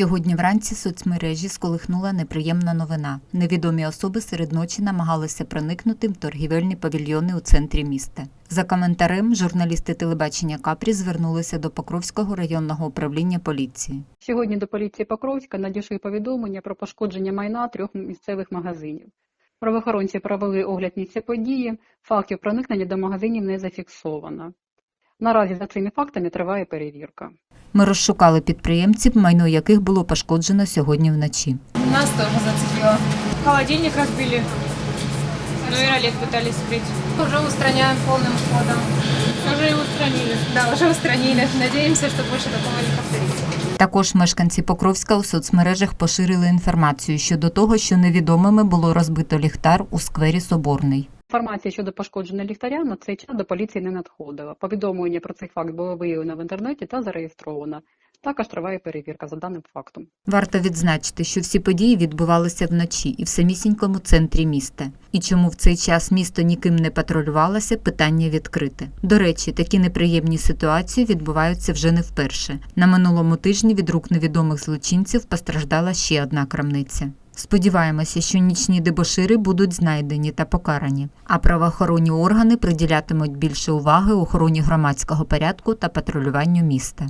Сьогодні вранці соцмережі сколихнула неприємна новина. Невідомі особи серед ночі намагалися проникнути в торгівельні павільйони у центрі міста. За коментарем журналісти телебачення Капрі звернулися до Покровського районного управління поліції. Сьогодні до поліції Покровська надійшли повідомлення про пошкодження майна трьох місцевих магазинів. Правоохоронці провели огляд місця події, фактів проникнення до магазинів не зафіксовано. Наразі за цими фактами триває перевірка. Ми розшукали підприємців, майно яких було пошкоджено сьогодні вночі. Нас тоже зацепило. Холодильник разбили. Ну и ролет пытались скрыть. Уже устраняем полным ходом. Уже и устранили. Да, уже устранили. Надеемся, что больше такого не повторится. Також мешканці Покровська у соцмережах поширили інформацію щодо того, що невідомими було розбито ліхтар у сквері Соборний. Інформація щодо пошкодження ліхтаря на цей час до поліції не надходила. Повідомлення про цей факт було виявлено в інтернеті та зареєстровано. Також триває перевірка за даним фактом. Варто відзначити, що всі події відбувалися вночі і в самісінькому центрі міста. І чому в цей час місто ніким не патрулювалося, питання відкрите. До речі, такі неприємні ситуації відбуваються вже не вперше. На минулому тижні від рук невідомих злочинців постраждала ще одна крамниця. Сподіваємося, що нічні дебошири будуть знайдені та покарані, а правоохоронні органи приділятимуть більше уваги охороні громадського порядку та патрулюванню міста.